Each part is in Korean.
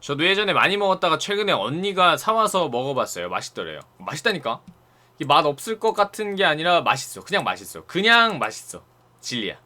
저도 예전에 많이 먹었다가 최근에 언니가 사와서 먹어봤어요. 맛있더래요. 맛있다니까. 이게 맛 없을 것 같은 게 아니라 맛있어. 그냥 맛있어. 그냥 맛있어. 진리야.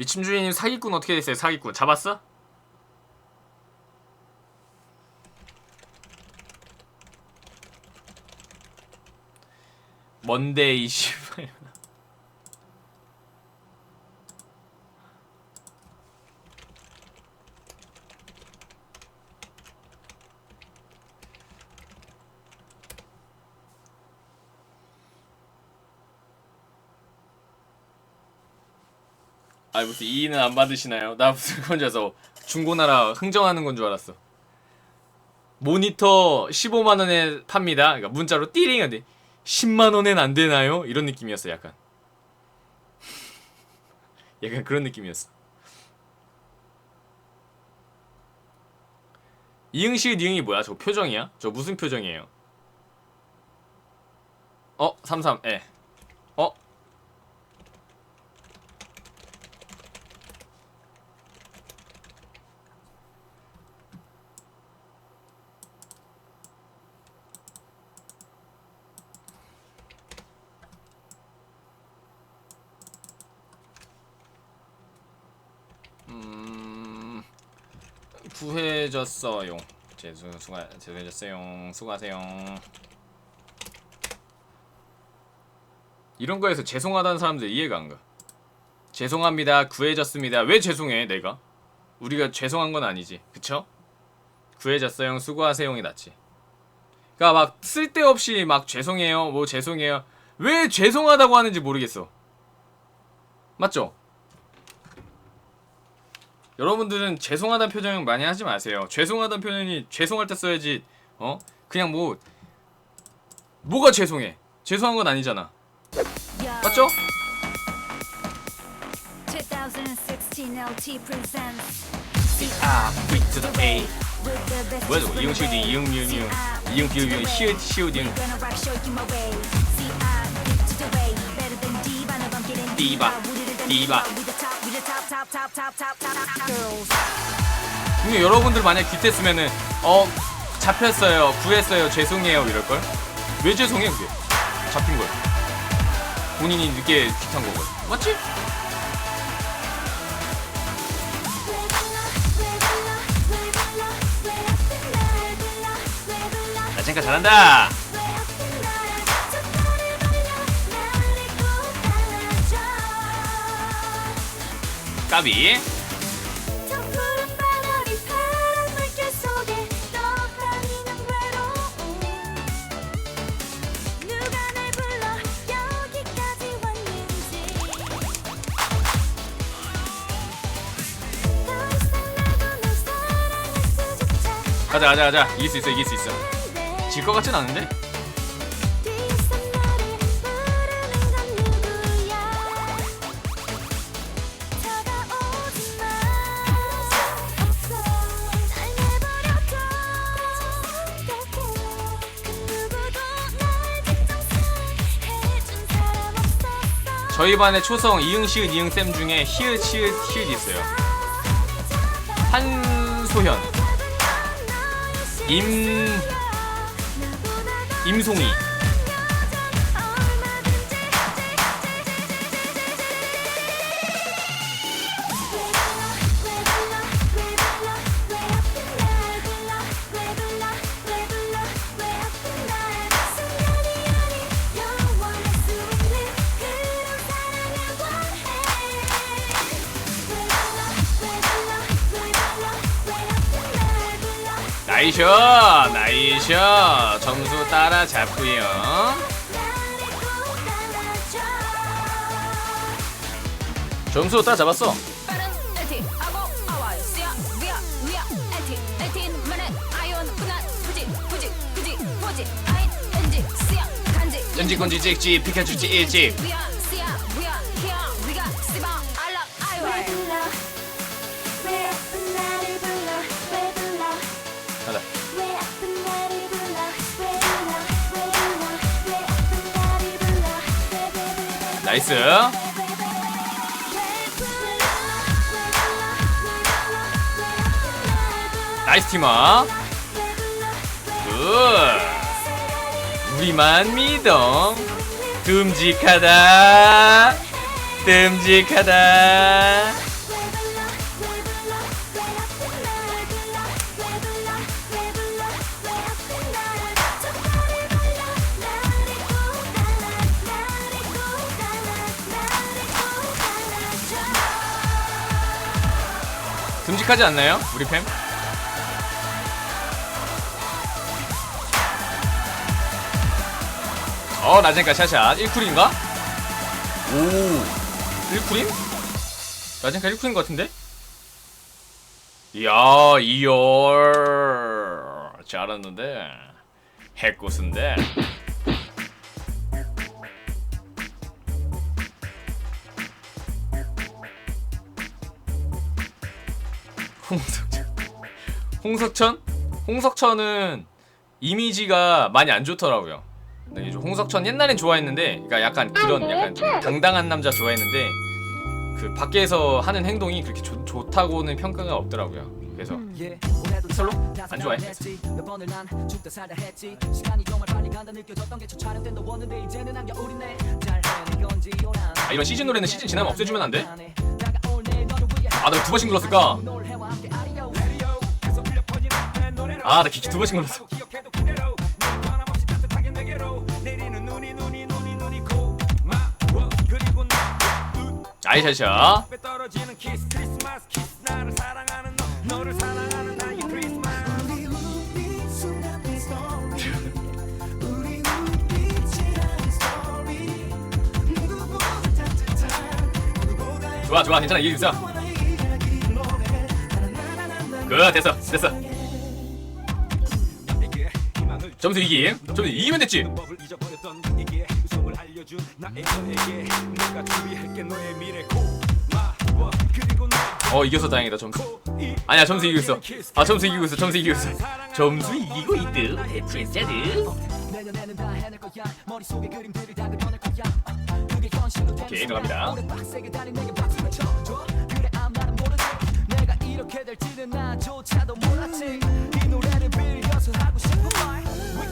미침주인님 사기꾼 어떻게 됐어요? 사기꾼 잡았어? 먼데이 아니 무슨 이의는 안 받으시나요? 나 무슨 혼자서 중고나라 흥정하는 건 줄 알았어. 모니터 15만 원에 팝니다. 그러니까 문자로 띠링 한데 10만 원엔 안 되나요? 이런 느낌이었어 약간. 약간 그런 느낌이었어. 이응시 니응이 뭐야? 저 표정이야? 저 무슨 표정이에요? 어? 33 예. 어? 음... 구해졌어요. 죄송 수가 죄송해졌어요. 수고하세요. 이런 거에서 죄송하다는 사람들 이해가 안 가. 죄송합니다. 구해졌습니다. 왜 죄송해 내가? 우리가 죄송한 건 아니지. 그쵸? 구해졌어요. 수고하세요이 낫지. 그니까 막 쓸데없이 막 죄송해요. 뭐 죄송해요. 왜 죄송하다고 하는지 모르겠어. 맞죠? 여러분들은 죄송하다는 표정 많이 하지 마세요. 죄송하다는 표현이 죄송할 때 써야지. 어? 그냥 뭐 뭐가 죄송해? 죄송한 건 아니잖아. 맞죠? 2016 LT presents 아, V to the A. with the best 뭐야 저거? 이응 시우디 이응 미응 미응 이응 now I'm getting 디바. 디바. 근데 여러분들 만약 귀tes으면은 어 잡혔어요 구했어요 죄송해요 이럴걸? 왜 죄송해 그게? 잡힌 거야 본인이 늦게 귀탄 거거든 맞지? 나쟁카 잘한다 까비. 가자 가자 가자. 이길 수 있어 이길 수 있어. 질 것 같진 않은데? 저희 반에 초성 이응 시읒 이응 쌤 중에 히읗 시읒 히읗 있어요. 한소현 임 임송이 나이셔 나이셔 점수 따라잡고요 점수 따라잡았어 LT 아고 아와 씨야 위야 나이스. 나이스 팀아 굿. 우리만 믿어. 듬직하다. 듬직하다 듬직하지 않나요? 우리 팸? 어 나젠가 샷샷 1쿨인가? 오 1쿨임? 나젠가 1쿨인 것 같은데? 이야 2열 잘했는데 해코스인데 홍석천. 홍석천? 홍석천은 이미지가 많이 안 좋더라고요. 근데 홍석천 옛날엔 좋아했는데 그러니까 약간 그런 약간 좀 당당한 남자 좋아했는데 그 밖에서 하는 행동이 그렇게 좋, 좋다고는 평가가 없더라고요. 그래서 솔로? 안 좋아해. 잘 해낸 건지 요란 아 이런 시즌 노래는 시즌 지나면 없애주면 안 돼? 다가올 내 너를 위해 아나 두 번씩 눌렀을까? 아나 기기 두 번씩 눌렀어. 아이샤샤 좋아 좋아. 괜찮아. 수 있어 그 됐어 됐어 점수 이김. 점수 이기면 됐지. 어 이겨서 다행이다 점수. 아니야 점수 이기고 있어. 아 점수 이기고 있어 점수 이기고 있어. 점수 이기고 있드 되는 오케이, 들어갑니다.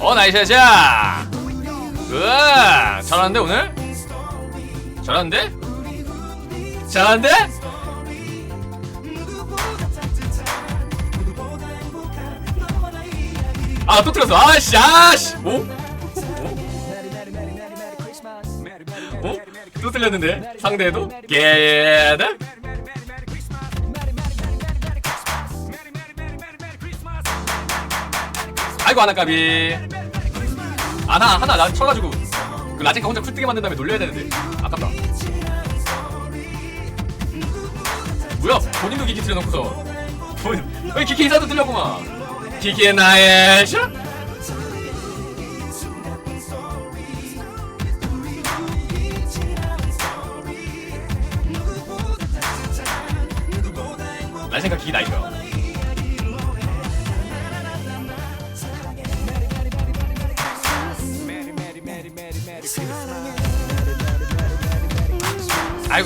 어 나이샤샤 으아 잘하는데 오늘? 잘하는데? 잘하는데? 아 또 틀렸어 아씨 아씨 오? 메리 또 틀렸는데 상대도? 게다? 아이고 아나까비. 아나 하나 나 쳐가지고. 그 라젠카 혼자 쿨 뜨게 만든 다음에 놀려야 되는데. 아깝다. 뭐야? 본인도 기기 틀려놓고서. 본, 왜 기기 인사도 틀렸구만. 기기의 나의 샷? 라젠카 기기 나이죠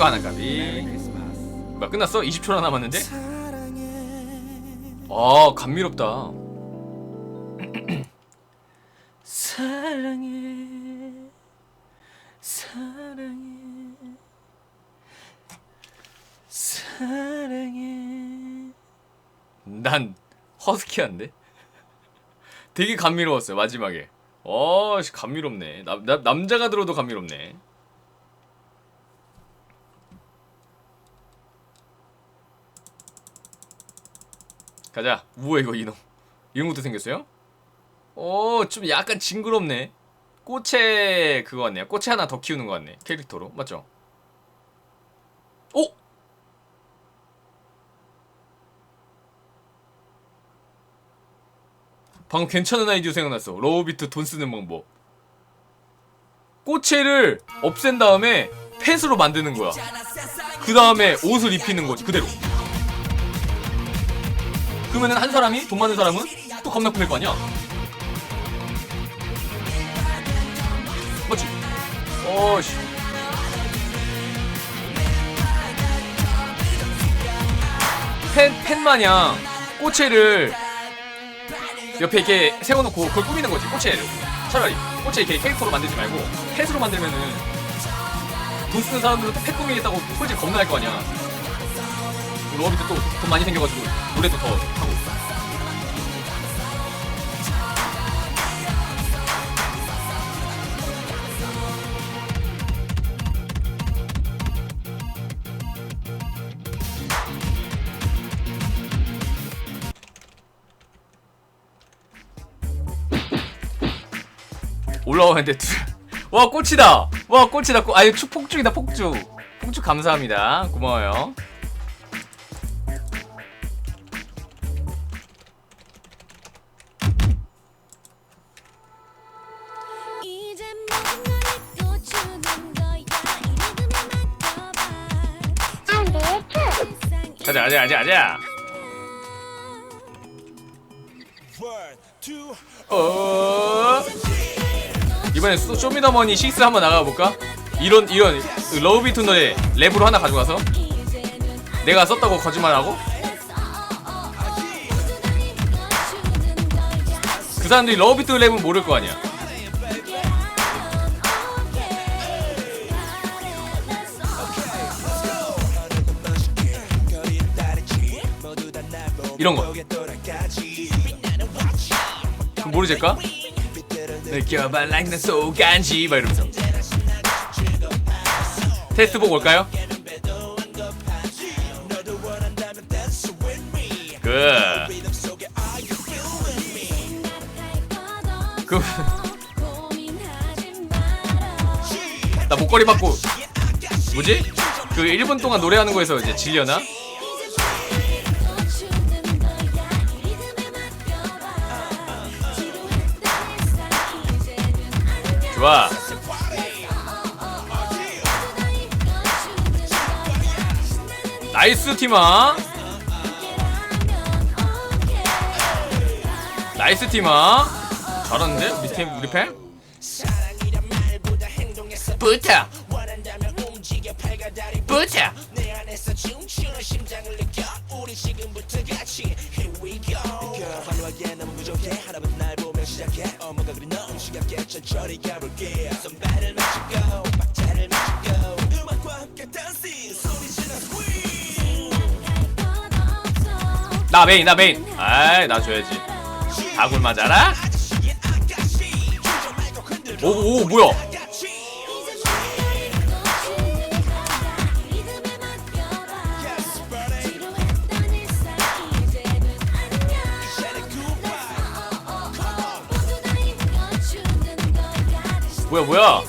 아이고 아나까비 뭐야 끝났어? 20초나 남았는데? 아 감미롭다. 사랑해. 사랑해. 사랑해. 난 허스키한데? 되게 감미로웠어요 마지막에. 어 씨, 감미롭네. 남, 남, 남자가 들어도 감미롭네 가자 우와 이거 이놈 이런 것도 생겼어요? 어좀 약간 징그럽네 꽃에 그거 같네요 꽃에 하나 더 키우는 것 같네 캐릭터로 맞죠? 오! 방금 괜찮은 아이디어 생각났어 로우비트 돈 쓰는 방법 꼬체를 없앤 다음에 펫으로 만드는 거야. 그 다음에 옷을 입히는 거지 그대로. 그러면은 한 사람이 돈 많은 사람은 또 겁나 꾸밀 거 아니야? 맞지? 어씨. 펜, 펜 마냥 꼬체를 옆에 이렇게 세워놓고 그걸 꾸미는 거지 꼬체를 차라리 꼬체 이렇게 캐릭터로 만들지 말고 펫으로 만들면은 돈 쓰는 사람들은 또펫 꾸미겠다고 솔직히 겁나 할 거 아니야 로비트 또돈 많이 생겨가지고 노래도 더 하고 올라오는데 둘. 와 꽃이다. 와 꽃이다. 꽃. 아니 축 폭죽이다 폭죽. 폭죽 감사합니다. 고마워요. 가자 가자 가자. 어. 이번엔 쇼- 쇼미더머니 6 한번 나가볼까? 이런 이런 그 러브비트 노래 랩으로 하나 가져가서 내가 썼다고 거짓말하고 그 사람들이 러브비트 랩은 모를 거 아니야. 이런 거. 그럼 모르실까? 느껴봐 like 난 소간지 막 이러면서 테스트 보고 올까요? 그. 그. 나 목걸이 받고 뭐지? 그 1분 동안 노래하는 거에서 이제 질려나? 좋아. 나이스 팀아. 나이스 팀아. 잘하는데 우리 팀 우리 팬? 부터. 부터. 나 메인 나 메인. 아이 나 줘야지. 다굴 맞아라. 오오 뭐야? 뭐야 뭐야?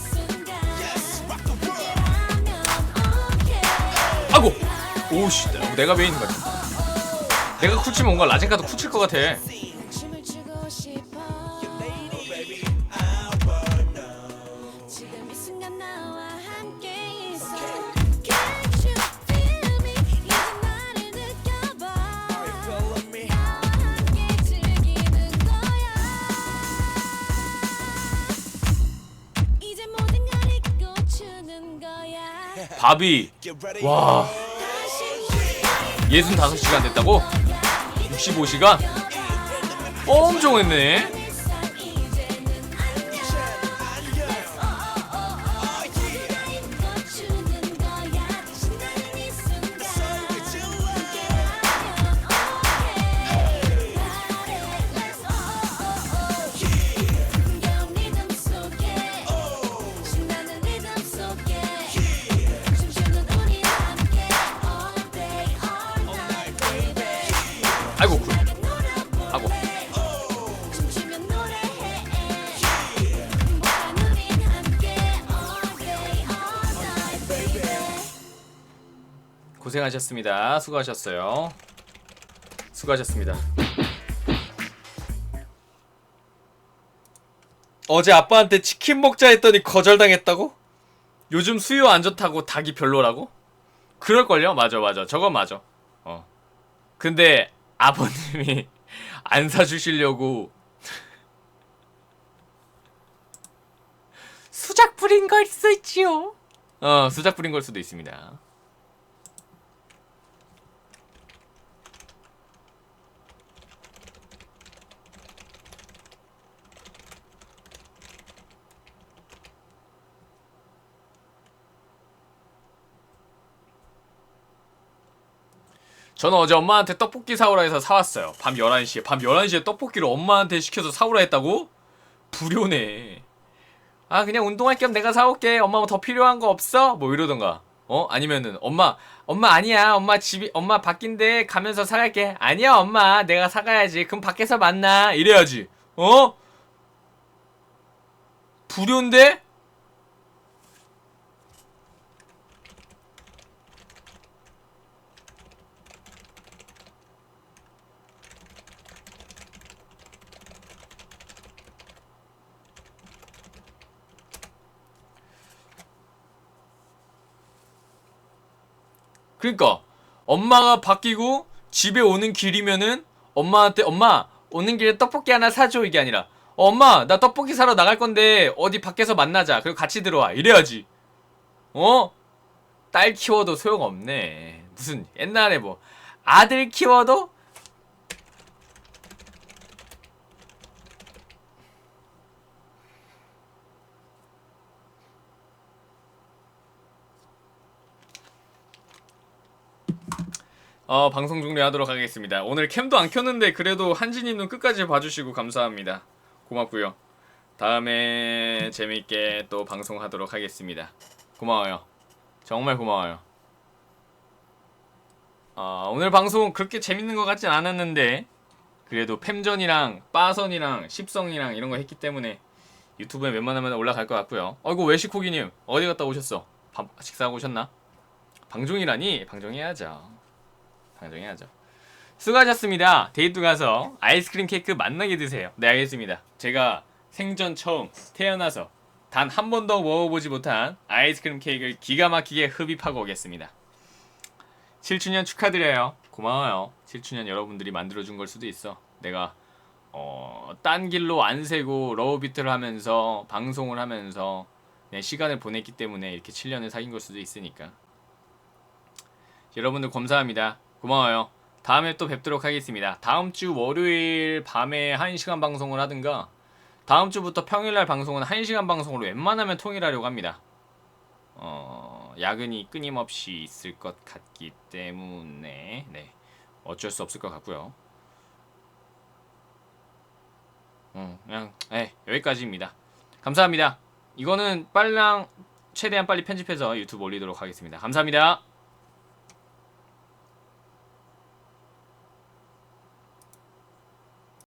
아이고. 오씨 내가 메인인 것 같아. 내가 쿠치면 뭔가 라젠카도 쿠칠 것 같아. 밥이 와 65시간 됐다고? 65시간? 엄청 했네. 고생하셨습니다. 수고하셨어요. 수고하셨습니다. 어제 아빠한테 치킨 먹자 했더니 거절당했다고? 요즘 수요 안 좋다고 닭이 별로라고? 그럴걸요? 맞아 맞아 저건 맞아 어 근데 아버님이 안 사주시려고 수작 부린 걸 수 있지요 어 수작 부린 걸 수도 있습니다 저는 어제 엄마한테 떡볶이 사오라 해서 사왔어요. 밤 11시에. 밤 11시에 떡볶이를 엄마한테 시켜서 사오라 했다고? 불효네. 아, 그냥 운동할 겸 내가 사올게. 엄마 뭐 더 필요한 거 없어? 뭐 이러던가. 어? 아니면은, 엄마, 엄마 아니야. 엄마 집이, 엄마 밖인데 가면서 사갈게. 아니야, 엄마. 내가 사가야지. 그럼 밖에서 만나. 이래야지. 어? 불효인데? 그러니까 엄마가 바뀌고 집에 오는 길이면은 엄마한테 엄마 오는 길에 떡볶이 하나 사줘. 이게 아니라 어, 엄마 나 떡볶이 사러 나갈 건데 어디 밖에서 만나자. 그리고 같이 들어와. 이래야지. 어? 딸 키워도 소용없네. 무슨 옛날에 뭐 아들 키워도 어, 방송 종료하도록 하겠습니다. 오늘 캠도 안 켰는데 그래도 한진이는 끝까지 봐주시고 감사합니다. 고맙고요. 다음에 재밌게 또 방송하도록 하겠습니다. 고마워요. 정말 고마워요. 어, 오늘 방송 그렇게 재밌는 것 같진 않았는데 그래도 팸전이랑 빠선이랑 십성이랑 이런 거 했기 때문에 유튜브에 웬만하면 올라갈 것 같고요. 어이구 외식호기님 어디 갔다 오셨어? 밥 식사하고 오셨나? 방종이라니 방종해야죠. 방송해야죠. 수고하셨습니다. 데이트 가서 아이스크림 케이크 만나게 드세요. 네 알겠습니다. 제가 생전 처음 태어나서 단 한 번도 먹어보지 못한 아이스크림 케이크를 기가 막히게 흡입하고 오겠습니다. 7주년 축하드려요. 고마워요. 7주년 여러분들이 만들어준 걸 수도 있어. 내가 어, 딴 길로 안 새고 러브비트를 하면서 방송을 하면서 내 시간을 보냈기 때문에 이렇게 7년을 사귄 걸 수도 있으니까. 여러분들 감사합니다. 고마워요. 다음에 또 뵙도록 하겠습니다. 다음 주 월요일 밤에 1시간 방송을 하든가 다음 주부터 평일날 방송은 1시간 방송으로 웬만하면 통일하려고 합니다. 어, 야근이 끊임없이 있을 것 같기 때문에 네. 어쩔 수 없을 것 같고요. 음, 그냥 네, 여기까지입니다. 감사합니다. 이거는 빨랑 최대한 빨리 편집해서 유튜브 올리도록 하겠습니다. 감사합니다.